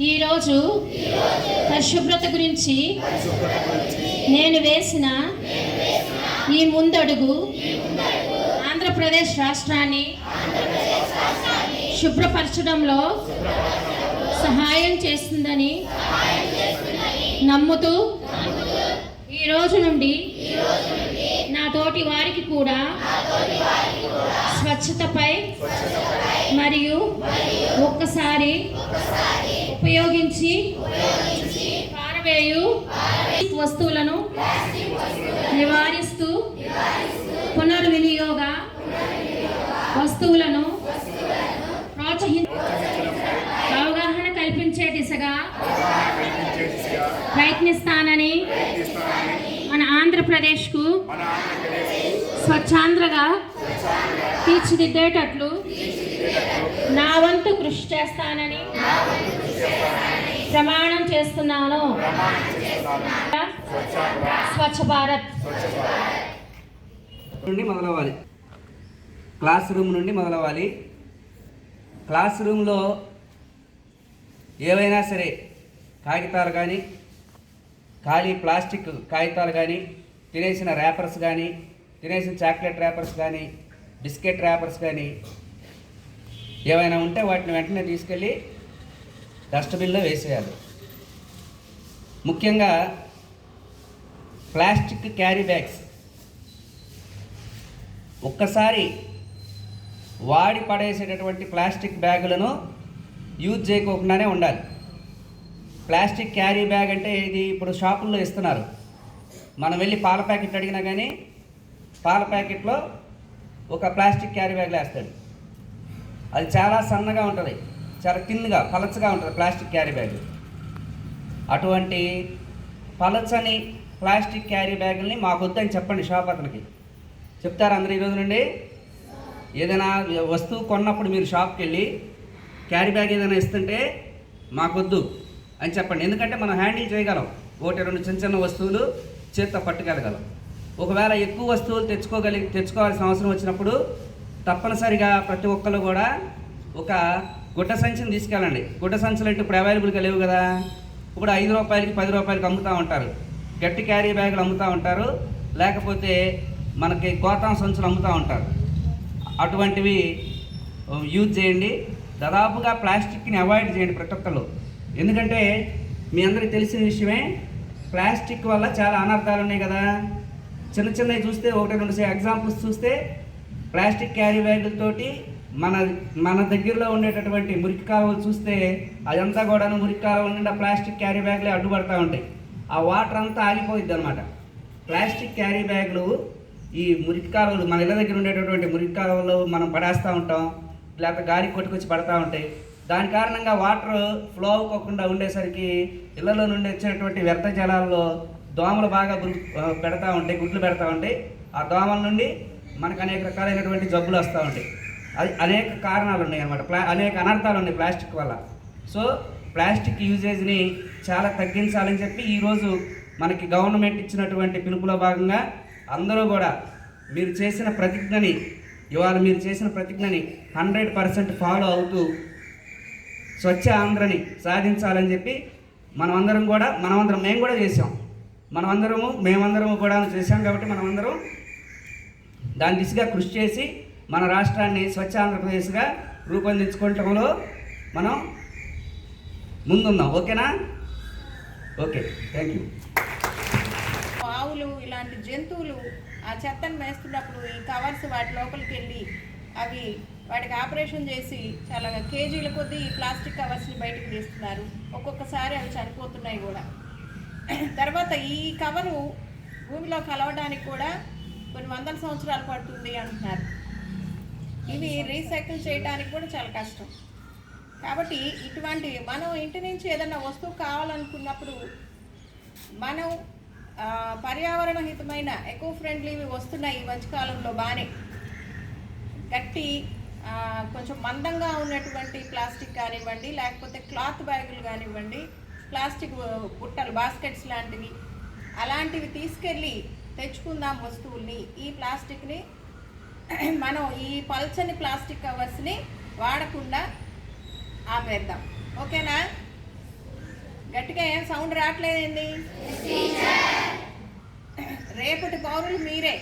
ఈరోజు పరిశుభ్రత గురించి నేను వేసిన ఈ ముందడుగు ఆంధ్రప్రదేశ్ రాష్ట్రాన్ని శుభ్రపరచడంలో సహాయం చేస్తుందని నమ్ముతూ ఈ రోజు నుండి నా తోటి వారికి కూడా స్వచ్ఛతపై మరియు ఒక్కసారి ఉపయోగించి పారవేయు వస్తువులను నివారిస్తూ పునర్వినియోగ వస్తువులను ప్రోత్సహి అవగాహన కల్పించే దిశగా ప్రయత్నిస్తానని మన ఆంధ్రప్రదేశ్కు స్వచ్ఛాంధ్రగా తీర్చిదిద్దేటట్లు నా వంతు కృషి చేస్తానని ప్రమాణం చేస్తున్నాను. స్వచ్ఛ భారత్. నుండి మొదలవ్వాలి. క్లాస్ రూమ్ నుండి మొదలవ్వాలి. క్లాస్ రూమ్లో ఏవైనా సరే కాగితాలు కానీ ఖాళీ ప్లాస్టిక్ కాగితాలు కానీ తినేసిన ర్యాపర్స్ కానీ తినేసిన చాక్లెట్ ర్యాపర్స్ కానీ బిస్కెట్ ర్యాపర్స్ కానీ ఏవైనా ఉంటే వాటిని వెంటనే తీసుకెళ్ళి డస్ట్బిన్లో వేసేయాలి. ముఖ్యంగా ప్లాస్టిక్ క్యారీ బ్యాగ్స్. ఒక్కసారి వాడి పడేసేటటువంటి ప్లాస్టిక్ బ్యాగులను యూజ్ చేయకోకుండానే ఉండాలి. ప్లాస్టిక్ క్యారీ బ్యాగ్ అంటే ఇది ఇప్పుడు షాపుల్లో ఇస్తున్నారు. మనం వెళ్ళి పాల ప్యాకెట్ అడిగినా కానీ పాల ప్యాకెట్లో ఒక ప్లాస్టిక్ క్యారీ బ్యాగ్లో వేస్తాడు అది చాలా సన్నగా ఉంటుంది. చాలా తిన్నుగా పలచగా ఉంటుంది ప్లాస్టిక్ క్యారీ బ్యాగ్. అటువంటి పలచని ప్లాస్టిక్ క్యారీ బ్యాగుల్ని మాకు వద్దని చెప్పండి షాప్ అతనికి. చెప్తారు అందరూ ఈరోజు నుండి? ఏదైనా వస్తువు కొన్నప్పుడు మీరు షాప్కి వెళ్ళి క్యారీ బ్యాగ్ ఏదైనా ఇస్తుంటే మాకొద్దు అని చెప్పండి. ఎందుకంటే మనం హ్యాండిల్ చేయగలం. ఒకటి రెండు చిన్న చిన్న వస్తువులు చేత్తో పట్టుకెళ్ళగలం. ఒకవేళ ఎక్కువ వస్తువులు తెచ్చుకోగలి తెచ్చుకోవాల్సిన అవసరం వచ్చినప్పుడు తప్పనిసరిగా ప్రతి ఒక్కరు కూడా ఒక గుడ్డ సంచిని తీసుకెళ్ళండి. గుడ్డ సంచులు అంటే ఇప్పుడు అవైలబుల్గా లేవు కదా. ఇప్పుడు ఐదు రూపాయలకి పది రూపాయలకి అమ్ముతూ ఉంటారు. గట్టి క్యారీ బ్యాగులు అమ్ముతూ ఉంటారు. లేకపోతే మనకి గోతాం సంచులు అమ్ముతూ ఉంటారు. అటువంటివి యూజ్ చేయండి. దాదాపుగా ప్లాస్టిక్ని అవాయిడ్ చేయండి ప్రతి ఒక్కళ్ళు. ఎందుకంటే మీ అందరికీ తెలిసిన విషయమే ప్లాస్టిక్ వల్ల చాలా అనర్థాలు ఉన్నాయి కదా. చిన్న చిన్నవి చూస్తే ఒకటి రెండు ఎగ్జాంపుల్స్ చూస్తే ప్లాస్టిక్ క్యారీ బ్యాగులతోటి మన మన దగ్గరలో ఉండేటటువంటి మురికి కాలువలు చూస్తే అదంతా కూడా మురికి కాలువల నిండా ప్లాస్టిక్ క్యారీ బ్యాగ్లే అడ్డుపడతా ఉంటాయి. ఆ వాటర్ అంతా ఆగిపోయిద్ది అనమాట ప్లాస్టిక్ క్యారీ బ్యాగులు ఈ మురికి కాలువలు మన ఇళ్ళ దగ్గర ఉండేటటువంటి మురికి కాలువలు మనం పడేస్తూ ఉంటాం. లేకపోతే గాలి కొట్టుకొచ్చి పడతా ఉంటాయి. దాని కారణంగా వాటర్ ఫ్లో అవ్వకుండా ఉండేసరికి ఇళ్ళలో నుండి వచ్చేటువంటి వ్యర్థ జలాల్లో దోమలు బాగా పెడతా ఉంటాయి గుడ్లు పెడతా ఉంటాయి. ఆ దోమల నుండి మనకు అనేక రకాలైనటువంటి జబ్బులు వస్తూ ఉంటాయి. అది అనేక కారణాలు ఉన్నాయి అనమాట ప్లా అనేక అనర్థాలు ఉన్నాయి ప్లాస్టిక్ వల్ల. సో ప్లాస్టిక్ యూజేజ్ని చాలా తగ్గించాలని చెప్పి ఈరోజు మనకి గవర్నమెంట్ ఇచ్చినటువంటి పిలుపులో భాగంగా అందరూ కూడా మీరు చేసిన ప్రతిజ్ఞని ఇవాళ మీరు చేసిన ప్రతిజ్ఞని హండ్రెడ్ పర్సెంట్ ఫాలో అవుతూ స్వచ్ఛ ఆంధ్రని సాధించాలని చెప్పి మనమందరం కూడా మనమందరం మేము కూడా చేసాం మనమందరము మేమందరము కూడా చేశాం కాబట్టి మనమందరం దాని దిశగా కృషి చేసి మన రాష్ట్రాన్ని స్వచ్ఛ ఆంధ్రప్రదేశ్గా రూపొందించుకోవటంలో మనం ముందున్నాం. ఓకేనా? ఓకే. Thank you. ఆవులు ఇలాంటి జంతువులు ఆ చెత్తను వేస్తున్నప్పుడు ఈ కవర్స్ వాటి లోపలికి వెళ్ళి అవి వాటికి ఆపరేషన్ చేసి చాలా కేజీల కొద్దీ ఈ ప్లాస్టిక్ కవర్స్ని బయటకు తీస్తున్నారు. ఒక్కొక్కసారి అవి చనిపోతున్నాయి కూడా. తర్వాత ఈ కవరు భూమిలో కలవడానికి కూడా కొన్ని వందల సంవత్సరాలు పడుతుంది అంటున్నారు. ఇవి రీసైకిల్ చేయడానికి కూడా చాలా కష్టం. కాబట్టి ఇటువంటి మనం ఇంటి నుంచి ఏదైనా వస్తువు కావాలనుకున్నప్పుడు మనం పర్యావరణ హితమైన ఎకో ఫ్రెండ్లీవి వస్తున్నాయి ఈ మధ్యకాలంలో బాగానే గట్టి కొంచెం మందంగా ఉన్నటువంటి ప్లాస్టిక్ కానివ్వండి లేకపోతే క్లాత్ బ్యాగులు కానివ్వండి ప్లాస్టిక్ బుట్టలు బాస్కెట్స్ లాంటివి అలాంటివి తీసుకెళ్ళి తెచ్చుకుందాం వస్తువుల్ని ఈ ప్లాస్టిక్ని మనం ఈ పల్చని ప్లాస్టిక్ కవర్స్ని వాడకుండా ఆపేద్దాం ఓకేనా? గట్టిగా ఏం సౌండ్ రావట్లేదండి రేపటి పౌరులు మీరే.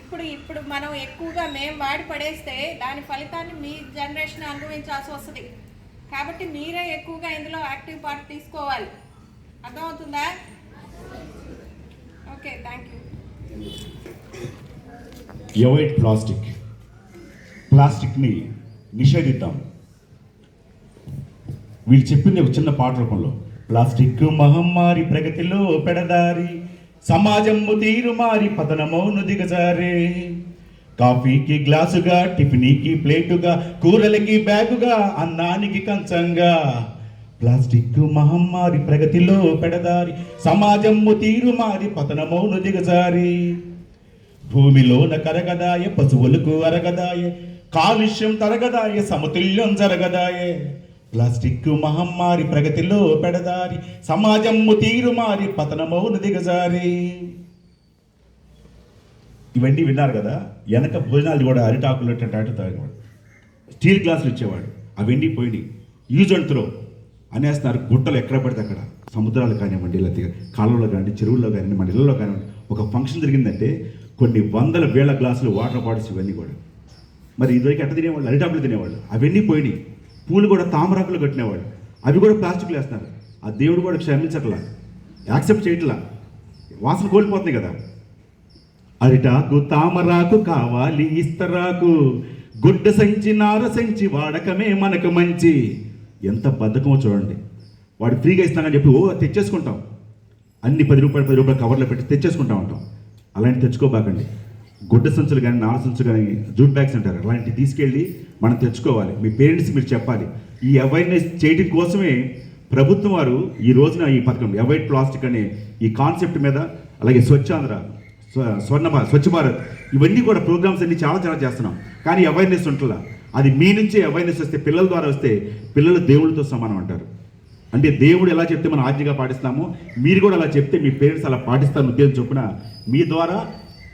ఇప్పుడు ఇప్పుడు మనం ఎక్కువగా మేము వాడి పడేస్తే దాని ఫలితాన్ని మీ జనరేషన్ అనుభవించాల్సి వస్తుంది. కాబట్టి మీరే ఎక్కువగా ఇందులో యాక్టివ్ పార్ట్ తీసుకోవాలి. అర్థమవుతుందా? ఓకే థ్యాంక్ యూ ఎవైట్ ప్లాస్టిక్? ప్లాస్టిక్ని నిషేధిద్దాం. వీళ్ళు చెప్పింది ఒక చిన్న పాట రూపంలో. ప్లాస్టిక్ మహమ్మారి ప్రగతిలో పెడదారి సమాజము తీరు మారి పతనమౌను దిగజారే. కాఫీకి గ్లాసుగా టిఫినీకి ప్లేటుగా కూరలకి బ్యాగుగా అన్నానికి కంచంగా. ప్లాస్టిక్ మహమ్మారి ప్రగతిలో పెడదారి సమాజము తీరు మారి పతనమౌను దిగజారి. భూమిలోన కరగదాయ పశువులకు అరగదాయ కాలుష్యం తరగదాయ సమతుల్యం జరగదాయే. ప్లాస్టిక్ మహమ్మారి ప్రగతిలో పెడదారి సమాజము తీరు మారి పతనమౌను దిగజారి. ఇవన్నీ విన్నారు కదా వెనక భోజనాలు కూడా అరిటాకులు అటు తాగేవాడు. స్టీల్ గ్లాసులు ఇచ్చేవాడు. అవన్నీ పోయినాయి. యూజ్ అండ్ త్రో అనేస్తున్నారు గుట్టలు ఎక్కడ పడితే అక్కడ. సముద్రాలు కానివ్వండి లేకపోతే కాలువలో కానివ్వండి చెరువుల్లో కానివ్వండి మన ఇళ్ళలో కానివ్వండి ఒక ఫంక్షన్ జరిగిందంటే కొన్ని వందల వేల గ్లాసులు వాటర్ బాటిల్స్ ఇవన్నీ కూడా. మరి ఇదివరకు ఎట్ట తినేవాళ్ళు? అరిటాకులు తినేవాళ్ళు. అవన్నీ పోయినాయి. పూలు కూడా తామరాకులు కట్టినేవాళ్ళు. అవి కూడా ప్లాస్టిక్లు వేస్తున్నారు. ఆ దేవుడు కూడా క్షమించట్లా. యాక్సెప్ట్ చేయట్లా. వాసన కోల్పోతుంది కదా. అరిటాకు తామరాకు కావాలి ఇస్తరాకు. గుడ్డ సంచి నార సంచి వాడకమే మనకు మంచి. ఎంత బద్ధకమో చూడండి. వాడు ఫ్రీగా ఇస్తానని చెప్పి ఓ తెచ్చేసుకుంటాం. అన్ని పది రూపాయలు పది రూపాయలు కవర్లో పెట్టి తెచ్చేసుకుంటా ఉంటాం. అలాంటి తెచ్చుకోబాకండి. గుడ్డ సంచులు కానీ నాలుగు సంచులు కానీ జూట్ బ్యాగ్స్ అంటారు. అలాంటివి తీసుకెళ్ళి మనం తెచ్చుకోవాలి. మీ పేరెంట్స్ మీరు చెప్పాలి. ఈ అవేర్నెస్ చేయడం కోసమే ప్రభుత్వం వారు ఈ రోజున ఈ పథకం అవాయిడ్ ప్లాస్టిక్ అనే ఈ కాన్సెప్ట్ మీద అలాగే స్వచ్ఛాంధ్ర స్వ- స్వర్ణ భారత్ స్వచ్ఛ భారత్ ఇవన్నీ కూడా ప్రోగ్రామ్స్ అన్ని చాలా చాలా చేస్తున్నాం. కానీ అవేర్నెస్ ఉంటుందా అది మీ నుంచే అవేర్నెస్ వస్తే పిల్లల ద్వారా వస్తే పిల్లలు దేవుళ్ళతో సమానం అంటారు. అంటే దేవుడు ఎలా చెప్తే మనం ఆజ్ఞగా పాటిస్తామో మీరు కూడా అలా చెప్తే మీ పేరెంట్స్ అలా పాటిస్తారని ఉద్దేశం చొప్పున మీ ద్వారా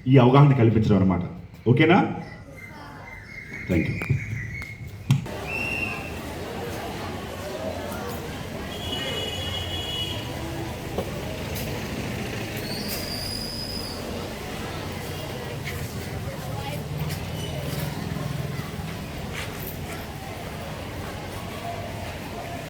ఈ అవగాహన కల్పించడం అనమాట ఓకేనా? Thank you